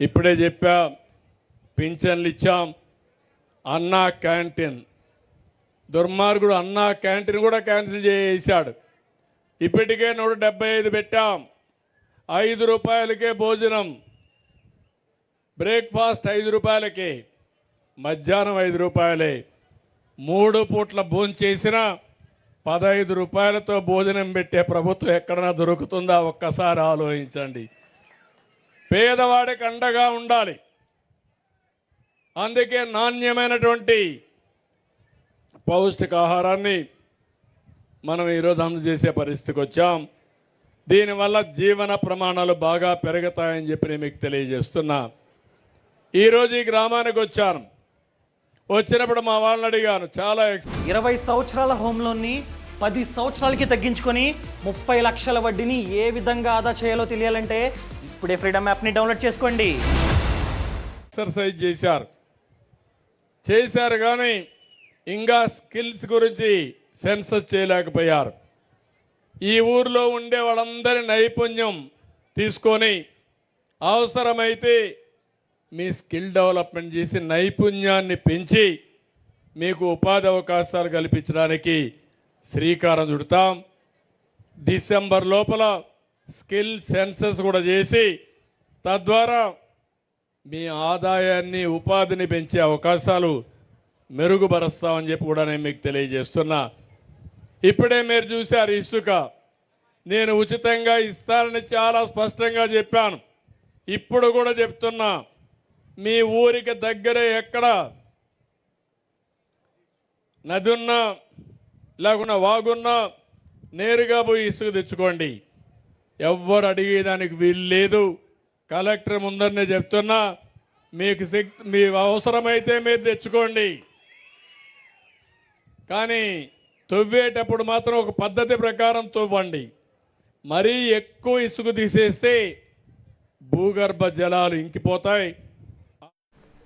ఇప్పుడే చెప్పా పింఛన్లు ఇచ్చాం అన్నా క్యాంటీన్. దుర్మార్గుడు అన్నా క్యాంటీన్ కూడా క్యాన్సిల్ చేశాడు ఇప్పటికే నూట డెబ్బై ఐదు పెట్టాం. ఐదు రూపాయలకే భోజనం. బ్రేక్ఫాస్ట్ ఐదు రూపాయలకే మధ్యాహ్నం ఐదు రూపాయలే. మూడు పూట్ల భోజనం చేసిన పదహైదు రూపాయలతో భోజనం పెట్టే ప్రభుత్వం ఎక్కడన్నా దొరుకుతుందా? ఒక్కసారి ఆలోచించండి. పేదవాడికి అండగా ఉండాలి. అందుకే నాణ్యమైనటువంటి పౌష్టికాహారాన్ని మనం ఈరోజు అందజేసే పరిస్థితికి వచ్చాం. దీనివల్ల జీవన ప్రమాణాలు బాగా పెరుగుతాయని చెప్పి నేను మీకు తెలియజేస్తున్నా. ఈరోజు ఈ గ్రామానికి వచ్చాను. వచ్చినప్పుడు మా వాళ్ళని అడిగాను చాలా ఇరవై సంవత్సరాల హోమ్ లోన్ని పది సంవత్సరాలకి తగ్గించుకొని ముప్పై లక్షల వడ్డీని ఏ విధంగా ఆదా చేయాలో తెలియాలంటే ఇప్పుడే ఫ్రీడమ్ యాప్ని డౌన్లోడ్ చేసుకోండి. ఎక్సర్సైజ్ చేశారు. చేశారు కానీ ఇంకా స్కిల్స్ గురించి సెన్సస్ చేయలేకపోయారు. ఈ ఊర్లో ఉండే వాళ్ళందరి నైపుణ్యం తీసుకొని అవసరమైతే మీ స్కిల్ డెవలప్మెంట్ చేసి నైపుణ్యాన్ని పెంచి మీకు ఉపాధి అవకాశాలు కల్పించడానికి శ్రీకారం చుడతాం. డిసెంబర్ లోపల స్కిల్ సెన్సస్ కూడా చేసి తద్వారా మీ ఆదాయాన్ని ఉపాధిని పెంచే అవకాశాలు మెరుగుపరుస్తామని చెప్పి కూడా నేను మీకు తెలియజేస్తున్నా. ఇప్పుడే మీరు చూశారు ఇసుక. నేను ఉచితంగా ఇస్తానని చాలా స్పష్టంగా చెప్పాను. ఇప్పుడు కూడా చెప్తున్నా మీ ఊరికి దగ్గరే ఎక్కడ నది ఉన్నా లేకుండా వాగున్నా నేరుగా పోయి ఇసుక తెచ్చుకోండి. ఎవ్వరు అడిగేదానికి వీలు లేదు. కలెక్టర్ ముందరనే చెప్తున్నా మీకు శక్తి మీ అవసరమైతే మీరు తెచ్చుకోండి. కానీ తవ్వేటప్పుడు మాత్రం ఒక పద్ధతి ప్రకారం తవ్వండి. మరీ ఎక్కువ ఇసుక తీసేస్తే భూగర్భ జలాలు ఇంకిపోతాయి.